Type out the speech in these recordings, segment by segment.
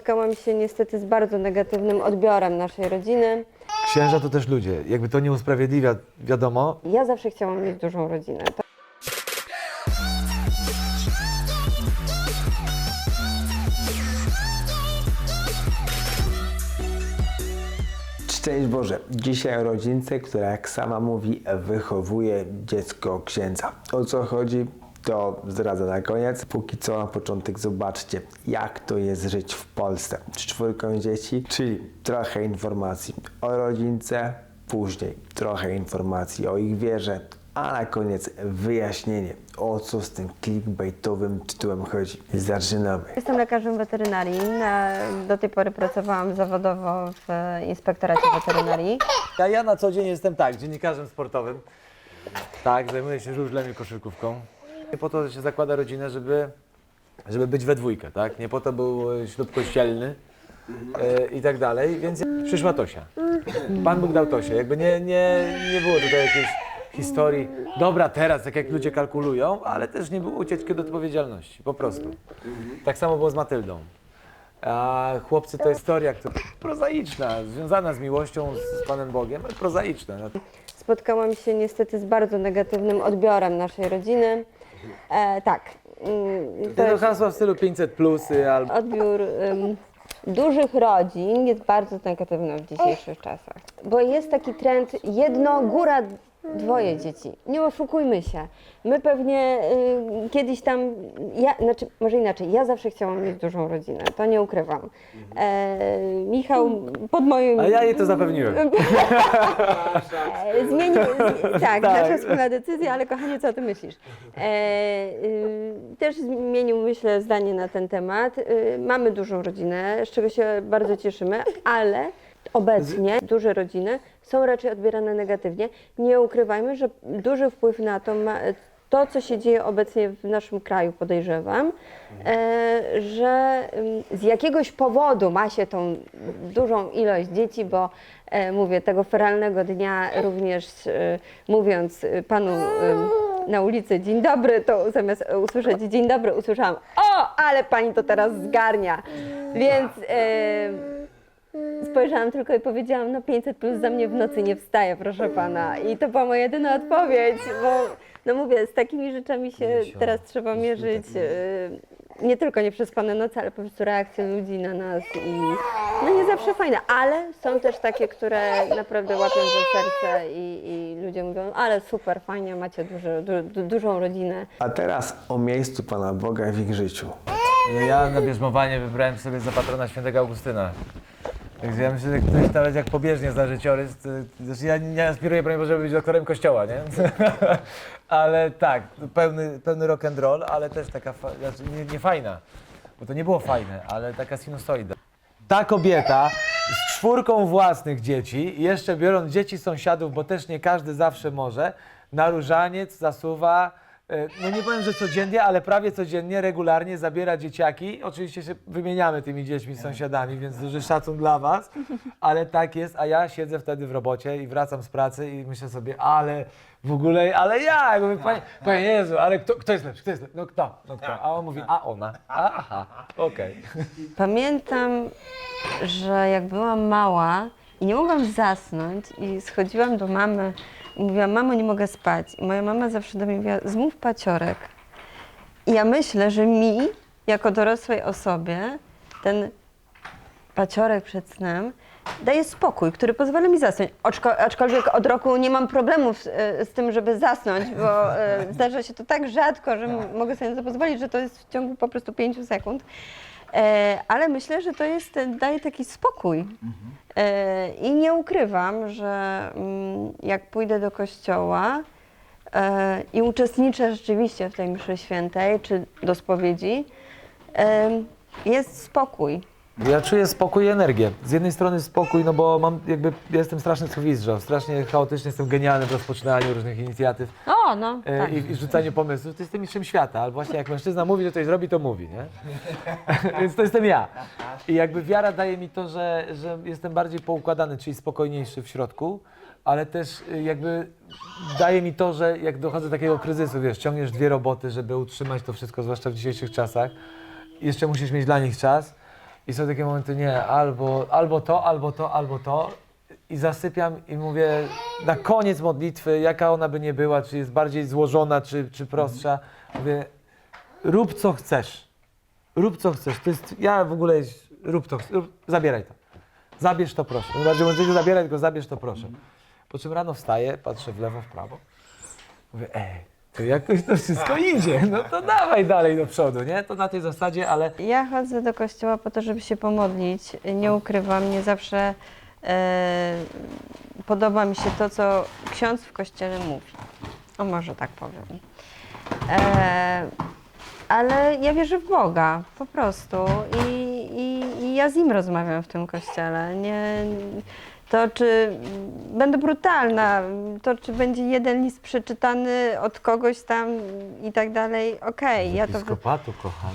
spotkałam się niestety z bardzo negatywnym odbiorem naszej rodziny. Księża to też ludzie. Jakby to nie usprawiedliwia, wiadomo. Ja zawsze chciałam mieć dużą rodzinę. To Szczęść Boże. Dzisiaj o rodzince, która jak sama mówi, wychowuje dziecko księdza. O co chodzi? To zdradzę na koniec. Póki co na początek zobaczcie, jak to jest żyć w Polsce z czwórką dzieci, czyli trochę informacji o rodzince, później trochę informacji o ich wierze, a na koniec wyjaśnienie, o co z tym clickbaitowym tytułem chodzi. Zaczynamy. Jestem lekarzem weterynarii. Na, do tej pory pracowałam zawodowo w e, inspektoracie weterynarii. Ja, ja na co dzień jestem tak, dziennikarzem sportowym. Tak, zajmuję się żużlem i koszykówką. Nie po to się zakłada rodzinę, żeby, żeby być we dwójkę, tak? Nie po to był ślub kościelny e, i tak dalej, więc przyszła Tosia. Pan Bóg dał Tosię. Jakby nie, nie, nie było tutaj jakiejś historii, dobra teraz, tak jak ludzie kalkulują, ale też nie było ucieczki od odpowiedzialności, po prostu. Tak samo było z Matyldą. A chłopcy to historia, która prozaiczna, związana z miłością z Panem Bogiem, ale prozaiczna. Spotkałam się niestety z bardzo negatywnym odbiorem naszej rodziny. E, tak. mm, To jest hasła w stylu 500 plusy albo odbiór dużych rodzin jest bardzo negatywny w dzisiejszych czasach. Bo jest taki trend jedno, góra dwoje dzieci. Nie oszukujmy się. My pewnie y, kiedyś tam, ja, znaczy może inaczej, ja zawsze chciałam mieć dużą rodzinę, to nie ukrywam. E, Michał pod moim... A ja jej to zapewniłem. E, Zmienił, z, tak, nasza wspólna decyzja, ale kochanie, co o tym myślisz? E, y, też zmienił, myślę, zdanie na ten temat. Y, mamy dużą rodzinę, z czego się bardzo cieszymy, ale obecnie duże rodziny są raczej odbierane negatywnie. Nie ukrywajmy, że duży wpływ na to ma to, co się dzieje obecnie w naszym kraju, podejrzewam, e, że ym, z jakiegoś powodu ma się tą dużą ilość dzieci, bo e, mówię, tego feralnego dnia również e, mówiąc e, panu na ulicy dzień dobry, to zamiast usłyszeć dzień dobry, usłyszałam o, ale pani to teraz zgarnia. Więc e, spojrzałam tylko i powiedziałam, no 500 plus za mnie w nocy nie wstaje, proszę pana. I to była moja jedyna odpowiedź, bo no mówię, z takimi rzeczami się teraz trzeba mierzyć. e, Nie tylko nie przespane noce, ale po prostu reakcje ludzi na nas i no nie zawsze fajne, ale są też takie, które naprawdę łapią za serce i, i ludzie mówią, ale super, fajnie, macie duże, du, du, dużą rodzinę. A teraz o miejscu Pana Boga w ich życiu. Ja na bierzmowanie wybrałem sobie za patrona świętego Augustyna. Także ja myślę, że ktoś nawet jak pobieżnie zna życiorys, to, znaczy ja nie aspiruję, broń żeby być doktorem kościoła, nie? ale tak, pełny, pełny rock and roll, ale też taka, fa- znaczy nie, nie fajna, bo to nie było fajne, ale taka sinusoida. Ta kobieta z czwórką własnych dzieci, jeszcze biorąc dzieci sąsiadów, bo też nie każdy zawsze może, na różaniec zasuwa, no nie powiem, że codziennie, ale prawie codziennie, regularnie zabiera dzieciaki. Oczywiście się wymieniamy tymi dziećmi z sąsiadami, więc duży szacun dla was, ale tak jest, a ja siedzę wtedy w robocie i wracam z pracy i myślę sobie, ale w ogóle, ale ja, ja mówię, panie, panie Jezu, ale kto, kto jest lepszy, kto jest lepszy, no kto, no kto, a on mówi, a ona, a, aha, okej. Pamiętam, że jak byłam mała i nie mogłam zasnąć i schodziłam do mamy i mówiłam, mamo, nie mogę spać. I moja mama zawsze do mnie mówiła, zmów paciorek. I ja myślę, że mi, jako dorosłej osobie, ten paciorek przed snem daje spokój, który pozwala mi zasnąć. Oczko, aczkolwiek od roku nie mam problemów e, z tym, żeby zasnąć, bo e, zdarza się to tak rzadko, że m- mogę sobie na to pozwolić, że to jest w ciągu po prostu pięciu sekund. E, ale myślę, że to jest, e, daje taki spokój. E, I nie ukrywam, że mm, jak pójdę do kościoła e, i uczestniczę rzeczywiście w tej mszy świętej, czy do spowiedzi, e, jest spokój. Ja czuję spokój i energię. Z jednej strony spokój, no bo mam jakby, ja jestem straszny schwizdrzał, strasznie chaotyczny, jestem genialny w rozpoczynaniu różnych inicjatyw O, no, e, tak. i, i rzucaniu pomysłów. To jestem mistrzem świata, ale właśnie jak mężczyzna mówi, że coś zrobi, to mówi, nie? Więc to jestem ja. I jakby wiara daje mi to, że, że jestem bardziej poukładany, czyli spokojniejszy w środku, ale też y, jakby daje mi to, że jak dochodzę do takiego kryzysu, wiesz, ciągniesz dwie roboty, żeby utrzymać to wszystko, zwłaszcza w dzisiejszych czasach, jeszcze musisz mieć dla nich czas. I są takie momenty, nie, albo, albo to, albo to, albo to. I zasypiam i mówię na koniec modlitwy, jaka ona by nie była, czy jest bardziej złożona, czy, czy prostsza, mówię, rób co chcesz. Rób co chcesz. To jest, ja w ogóle, rób to, rób, zabieraj to. Zabierz to proszę. No bardziej mówię, zabieraj, tylko zabierz to proszę. Po czym rano wstaję, patrzę w lewo, w prawo. Mówię, ej, to jakoś to wszystko idzie, no to dawaj dalej do przodu, nie? To na tej zasadzie, ale Ja chodzę do kościoła po to, żeby się pomodlić. Nie ukrywam, nie zawsze e, podoba mi się to, co ksiądz w kościele mówi. O, może tak powiem. E, ale ja wierzę w Boga, po prostu. I, i, I ja z Nim rozmawiam w tym kościele. Nie, to, czy będę brutalna, to, czy będzie jeden list przeczytany od kogoś tam i tak dalej, okej, ja to... Episkopatu, kochany.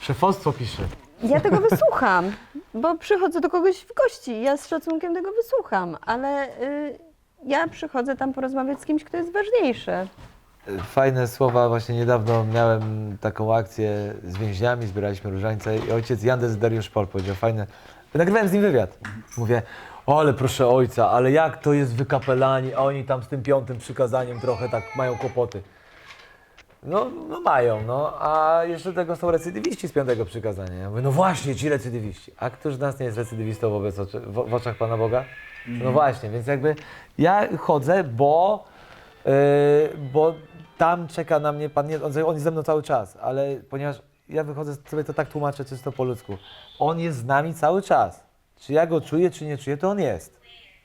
Szefostwo pisze. ja tego wysłucham, bo przychodzę do kogoś w gości. Ja z szacunkiem tego wysłucham, ale y, ja przychodzę tam porozmawiać z kimś, kto jest ważniejszy. Fajne słowa, właśnie niedawno miałem taką akcję z więźniami, zbieraliśmy różańce i ojciec Jandes Dariusz Pol powiedział, fajne, nagrywałem z nim wywiad. Mówię, o, ale proszę ojca, ale jak to jest wykapelani, a oni tam z tym piątym przykazaniem trochę tak mają kłopoty. No, no mają, no, a jeszcze do tego są recydywiści z piątego przykazania. Ja mówię, no właśnie, ci recydywiści. A któż z nas nie jest recydywistą wobec oczy, w, w oczach Pana Boga? No właśnie, więc jakby ja chodzę, bo, yy, bo tam czeka na mnie Pan, nie, on, on jest ze mną cały czas, ale ponieważ ja wychodzę, sobie to tak tłumaczę czysto po ludzku. On jest z nami cały czas. Czy ja go czuję, czy nie czuję, to on jest.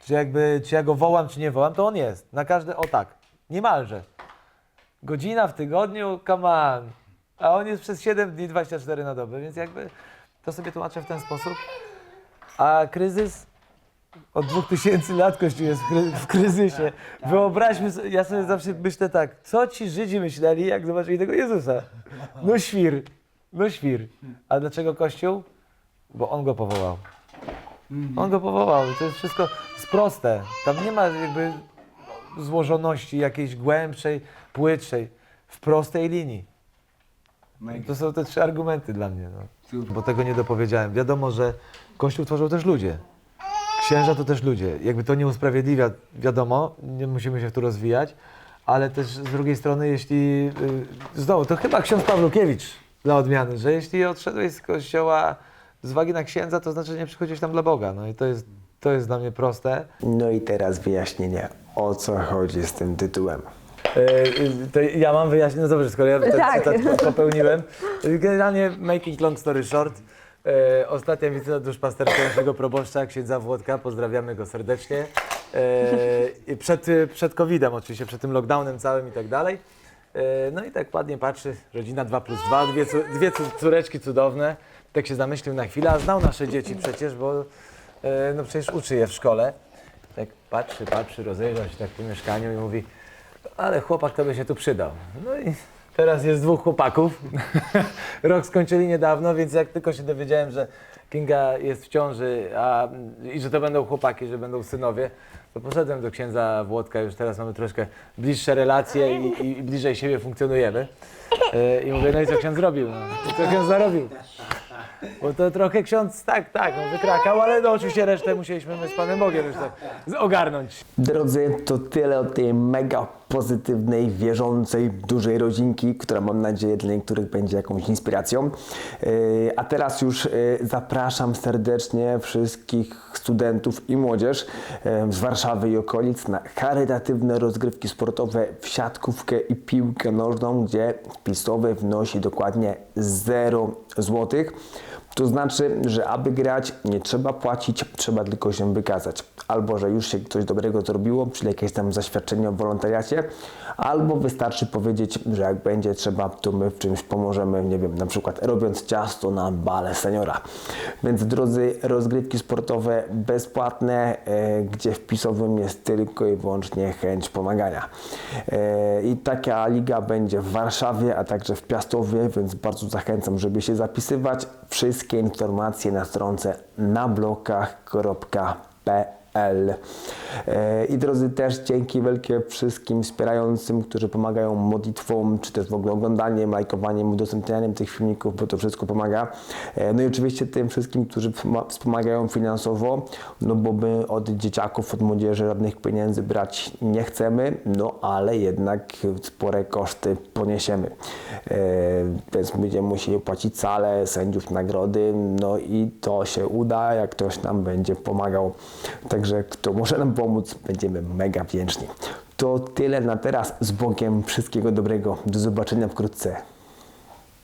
Czy jakby, czy ja go wołam, czy nie wołam, to on jest. Na każde, o tak, niemalże. Godzina w tygodniu, come on. A on jest przez 7 dni 24 na dobę, więc jakby to sobie tłumaczę w ten sposób. A kryzys od 2000 lat Kościół jest w, kry- w kryzysie. Wyobraźmy sobie, ja sobie zawsze myślę tak, co ci Żydzi myśleli, jak zobaczyli tego Jezusa? No świr, no świr. A dlaczego Kościół? Bo On go powołał. On go powołał. To jest wszystko jest proste. Tam nie ma jakby złożoności jakiejś głębszej, płytszej, w prostej linii. To są te trzy argumenty dla mnie. No. Bo tego nie dopowiedziałem. Wiadomo, że Kościół tworzą też ludzie. Księża to też ludzie. Jakby to nie usprawiedliwia, wiadomo, nie musimy się w tu rozwijać, ale też z drugiej strony, jeśli. Yy, znowu, to chyba ksiądz Pawlukiewicz dla odmiany, że jeśli odszedłeś z kościoła z uwagi na księdza, to znaczy, że nie przychodzisz tam dla Boga. No i to jest, to jest dla mnie proste. No i teraz wyjaśnienie, o co chodzi z tym tytułem. E, To ja mam wyjaśnić, no dobrze, skoro ja ten Tak. cytat popełniłem. Generalnie making long story short, e, ostatnia wizyta duszpasterska naszego proboszcza, księdza Włodka, pozdrawiamy go serdecznie. E, i przed, przed COVID-em oczywiście, przed tym lockdownem całym i tak dalej. E, no i tak ładnie patrzy, rodzina 2 plus 2, dwie, dwie córeczki cudowne. Tak się zamyślił na chwilę, a znał nasze dzieci przecież, bo e, no przecież uczy je w szkole. Tak patrzy, patrzy, rozejrzał się tak po mieszkaniu i mówi, ale chłopak to by się tu przydał. No i teraz jest dwóch chłopaków. Rok skończyli niedawno, więc jak tylko się dowiedziałem, że Kinga jest w ciąży a, i że to będą chłopaki, że będą synowie, to poszedłem do księdza Włodka, już teraz mamy troszkę bliższe relacje i, i, i bliżej siebie funkcjonujemy. E, I mówię, no i co ksiądz zrobił? No, co ksiądz zarobił? Bo to trochę ksiądz, tak, tak, no, wykrakał, ale no oczywiście resztę musieliśmy my z Panem Bogiem już tak ogarnąć. Drodzy, to tyle od tej mega pozytywnej, wierzącej, dużej rodzinki, która mam nadzieję dla niektórych będzie jakąś inspiracją. Yy, A teraz już yy, zapraszam serdecznie wszystkich studentów i młodzież yy, z Warszawy i okolic na charytatywne rozgrywki sportowe w siatkówkę i piłkę nożną, gdzie wpisowy wnosi dokładnie 0 złotych. To znaczy, że aby grać nie trzeba płacić, trzeba tylko się wykazać. Albo, że już się coś dobrego zrobiło, czyli jakieś tam zaświadczenie o wolontariacie, albo wystarczy powiedzieć, że jak będzie trzeba, to my w czymś pomożemy, nie wiem, na przykład robiąc ciasto na bale seniora. Więc drodzy, rozgrywki sportowe bezpłatne, e, gdzie wpisowym jest tylko i wyłącznie chęć pomagania. E, I taka liga będzie w Warszawie, a także w Piastowie, więc bardzo zachęcam, żeby się zapisywać. Wszystkie informacje na stronce nablokach.pl I drodzy, też dzięki wielkie wszystkim wspierającym, którzy pomagają modlitwą, czy też w ogóle oglądaniem, lajkowaniem, udostępnianiem tych filmików, bo to wszystko pomaga. E, No i oczywiście tym wszystkim, którzy wspoma- wspomagają finansowo, no bo my od dzieciaków, od młodzieży żadnych pieniędzy brać nie chcemy, no ale jednak spore koszty poniesiemy. E, Więc będziemy musieli płacić sale, sędziów, nagrody, no i to się uda, jak ktoś nam będzie pomagał. Także kto może nam pomóc, będziemy mega wdzięczni. To tyle na teraz. Z Bogiem. Wszystkiego dobrego. Do zobaczenia wkrótce.